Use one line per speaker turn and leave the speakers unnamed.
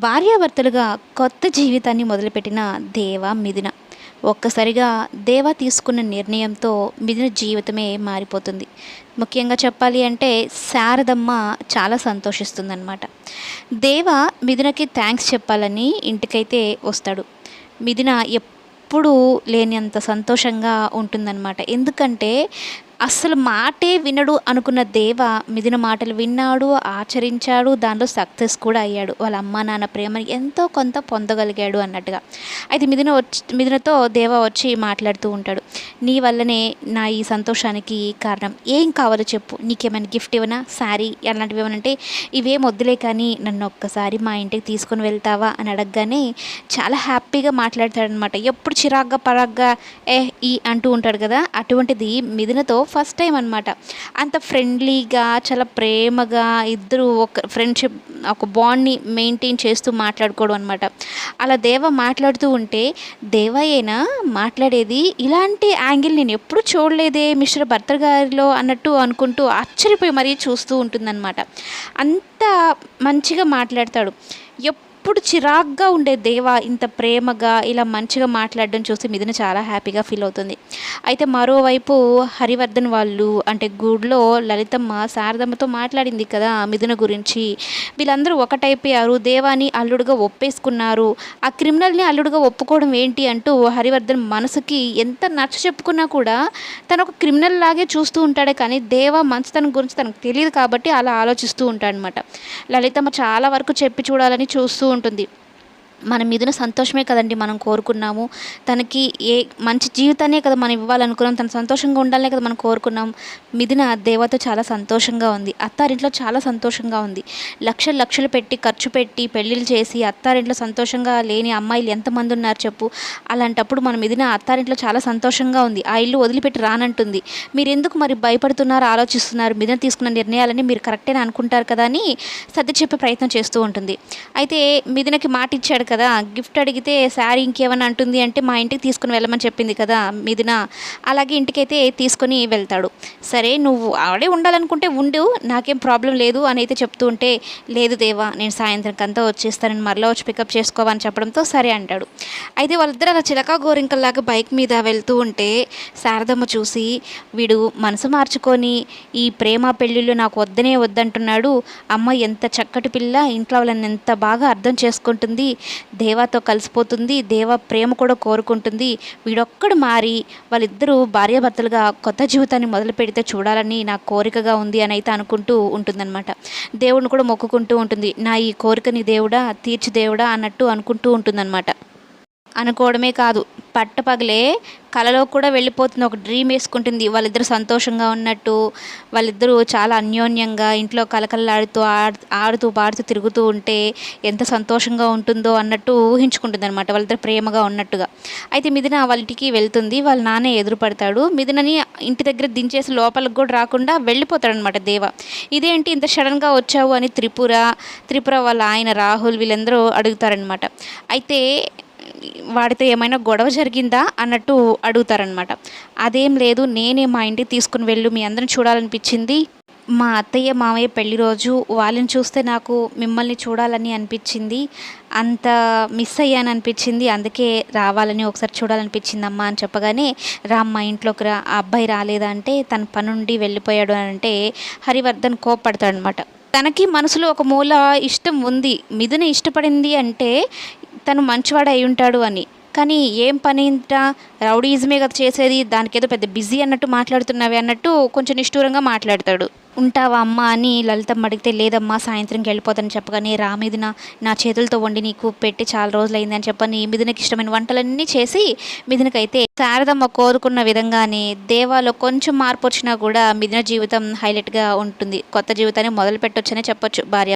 భార్యాభర్తలుగా కొత్త జీవితాన్ని మొదలుపెట్టిన దేవ మిథున. ఒక్కసారిగా దేవ తీసుకున్న నిర్ణయంతో మిథున జీవితమే మారిపోతుంది. ముఖ్యంగా చెప్పాలి అంటే శారదమ్మ చాలా సంతోషిస్తుందన్నమాట. దేవ మిథునకి థ్యాంక్స్ చెప్పాలని ఇంటికైతే వస్తాడు. మిథున ఎప్పుడూ లేనంత సంతోషంగా ఉంటుందన్నమాట. ఎందుకంటే అస్సలు మాటే వినడు అనుకున్న దేవ మిదిన మాటలు విన్నాడు ఆచరించాడు దానిలో సక్సెస్ కూడా అయ్యాడు. వాళ్ళ అమ్మ నాన్న ప్రేమని ఎంతో కొంత పొందగలిగాడు అన్నట్టుగా. అయితే మిదిన వచ్చి మిదినతో దేవ వచ్చి మాట్లాడుతూ ఉంటాడు. నీ వల్లనే నా ఈ సంతోషానికి కారణం. ఏం కావాలో చెప్పు. నీకేమైనా గిఫ్ట్ ఇవ్వనా? శారీ అలాంటివి ఏమైనా అంటే ఇవేం వద్దులే కానీ నన్ను ఒక్కసారి మా ఇంటికి తీసుకొని వెళ్తావా అని అడగగానే చాలా హ్యాపీగా మాట్లాడతాడనమాట ఎప్పుడు చిరాగ్గా పరాగ్గా ఏ ఈ అంటూ ఉంటాడు కదా. అటువంటిది మిదినతో ఫస్ట్ టైం అనమాట అంత ఫ్రెండ్లీగా చాలా ప్రేమగా ఇద్దరు ఒక ఫ్రెండ్షిప్ ఒక బాండ్ని మెయింటైన్ చేస్తూ మాట్లాడుకోవడం అనమాట అలా దేవ మాట్లాడుతూ ఉంటే దేవయేనా మాట్లాడేది ఇలాంటి యాంగిల్ నేను ఎప్పుడు చూడలేదే మిస్టర్ భర్త గారిలో అన్నట్టు అనుకుంటూ ఆశ్చర్యపోయి మరీ చూస్తూ ఉంటుందన్నమాట. అంత మంచిగా మాట్లాడతాడు. ఎప్పుడు చిరాగ్గా ఉండే దేవ ఇంత ప్రేమగా ఇలా మంచిగా మాట్లాడడం చూసి మిథున చాలా హ్యాపీగా ఫీల్ అవుతుంది. అయితే మరోవైపు హరివర్ధన్ వాళ్ళు అంటే గూడ్లో లలితమ్మ శారదమ్మతో మాట్లాడింది కదా మిథున గురించి. వీళ్ళందరూ ఒకటైపోయారు దేవాని అల్లుడుగా ఒప్పేసుకున్నారు. ఆ క్రిమినల్ని అల్లుడుగా ఒప్పుకోవడం ఏంటి అంటూ హరివర్ధన్ మనసుకి ఎంత నచ్చ చెప్పుకున్నా కూడా తను ఒక క్రిమినల్ లాగే చూస్తూ ఉంటాడే కానీ దేవ మంచితనం గురించి తనకు తెలియదు కాబట్టి అలా ఆలోచిస్తూ ఉంటాడనమాట. లలితమ్మ చాలా వరకు చెప్పి చూడాలని చూస్తూ ఉంటుంది. మన మీదున సంతోషమే కదండి మనం కోరుకున్నాము. తనకి ఏ మంచి జీవితాన్నే కదా మనం ఇవ్వాలనుకున్నాం. తను సంతోషంగా ఉండాలనే కదా మనం కోరుకున్నాం. మిథున దేవతో చాలా సంతోషంగా ఉంది. అత్తారింట్లో చాలా సంతోషంగా ఉంది. లక్షలు లక్షలు పెట్టి ఖర్చు పెట్టి పెళ్ళిళ్ళు చేసి అత్తారింట్లో సంతోషంగా లేని అమ్మాయిలు ఎంతమంది ఉన్నారు చెప్పు? అలాంటప్పుడు మన మిథున అత్తారింట్లో చాలా సంతోషంగా ఉంది. ఆ ఇల్లు వదిలిపెట్టి రానంటుంది. మీరు ఎందుకు మరి భయపడుతున్నారు ఆలోచిస్తున్నారు? మిథున తీసుకున్న నిర్ణయాలని మీరు కరెక్టే అనుకుంటారు కదా అని సర్ది చెప్పే ప్రయత్నం చేస్తూ ఉంటుంది. అయితే మిథునకి మాట ఇచ్చాడు కదా గిఫ్ట్ అడిగితే శారీ ఇంకేమైనా అంటుంది అంటే మా ఇంటికి తీసుకుని వెళ్ళమని చెప్పింది కదా మిథున అలాగే ఇంటికైతే తీసుకొని వెళ్తాడు. సరే నువ్వు ఆడే ఉండాలనుకుంటే ఉండు నాకేం ప్రాబ్లం లేదు అని అయితే చెప్తూ ఉంటే లేదు దేవా నేను సాయంత్రంకంతా వచ్చేస్తానని మరలా వచ్చి పికప్ చేసుకోవని చెప్పడంతో సరే అంటాడు. అయితే వాళ్ళిద్దరు అలా చిలకా గోరింకల్లాగా బైక్ మీద వెళ్తూ ఉంటే శారదమ్మ చూసి వీడు మనసు మార్చుకొని ఈ ప్రేమ పెళ్ళిళ్ళు నాకు వద్దనే వద్దంటున్నాడు. అమ్మ ఎంత చక్కటి పిల్ల ఇంట్లో వాళ్ళని ఎంత బాగా అర్థం చేసుకుంటుంది దేవాతో కలిసిపోతుంది దేవ ప్రేమ కూడా కోరుకుంటుంది. వీడొక్కడు మారి వాళ్ళిద్దరూ భార్యాభర్తలుగా కొత్త జీవితాన్ని మొదలు పెడితే చూడాలని నా కోరికగా ఉంది అని అయితే అనుకుంటూ ఉంటుందన్నమాట. దేవుడిని కూడా మొక్కుకుంటూ ఉంటుంది. నా ఈ కోరికని దేవుడా తీర్చి దేవుడా అన్నట్టు అనుకుంటూ ఉంటుందన్నమాట. అనుకోవడమే కాదు. పట్టపగలే కలలో కూడా వెళ్ళిపోతుంది. ఒక డ్రీమ్ వేసుకుంటుంది. వాళ్ళిద్దరు సంతోషంగా ఉన్నట్టు వాళ్ళిద్దరూ చాలా అన్యోన్యంగా ఇంట్లో కలకలలాడుతూ ఆడుతూ పాడుతూ తిరుగుతూ ఉంటే ఎంత సంతోషంగా ఉంటుందో అన్నట్టు ఊహించుకుంటుంది అనమాట వాళ్ళిద్దరు ప్రేమగా ఉన్నట్టుగా. అయితే మిథున వాళ్ళ ఇంటికి వెళ్తుంది. వాళ్ళ నాన్న ఎదురుపడతాడు. మిథునని ఇంటి దగ్గర దించేసి లోపలికి కూడా రాకుండా వెళ్ళిపోతాడనమాట దేవ. ఇదేంటి ఇంత సడన్గా వచ్చావు? అని త్రిపుర త్రిపుర వాళ్ళ ఆయన రాహుల్ వీళ్ళందరూ అడుగుతారనమాట అయితే వాడితో ఏమైనా గొడవ జరిగిందా అన్నట్టు అడుగుతారనమాట అదేం లేదు నేనే మా ఇంటికి తీసుకుని వెళ్ళు మీ అందరిని చూడాలనిపించింది. మా అత్తయ్య మామయ్య పెళ్ళి రోజు వాళ్ళని చూస్తే నాకు మిమ్మల్ని చూడాలని అనిపించింది. అంత మిస్ అయ్యాను అనిపించింది. అందుకే రావాలని ఒకసారి చూడాలనిపించింది అమ్మ అని చెప్పగానే రా మా ఇంట్లోకి రా ఆ అబ్బాయి రాలేదంటే తన పనుండి వెళ్ళిపోయాడు అని అంటే హరివర్ధన్ కోప్పడతాడనమాట తనకి మనసులో ఒక మూల ఇష్టం ఉంది. మిథున ఇష్టపడింది అంటే తను మంచివాడు అయి ఉంటాడు అని. కానీ ఏం పని ఇంత రౌడీజమే కదా చేసేది. దానికి ఏదో పెద్ద బిజీ అన్నట్టు మాట్లాడుతున్నావి అన్నట్టు కొంచెం నిష్ఠూరంగా మాట్లాడతాడు. ఉంటావా అమ్మ అని లలితమ్మ అడిగితే లేదమ్మా సాయంత్రంకి వెళ్ళిపోతాను చెప్పగానే రా మీదిన నా చేతులతో వండి నీకు పెట్టి చాలా రోజులైంది అని చెప్పని మిథునకి ఇష్టమైన వంటలన్నీ చేసి మిథునకైతే శారదమ్మ కోరుకున్న విధంగానే దేవాలో కొంచెం మార్పు వచ్చినా కూడా మిథున జీవితం హైలైట్గా ఉంటుంది. కొత్త జీవితాన్ని మొదలు పెట్టొచ్చనే చెప్పొచ్చు భార్య.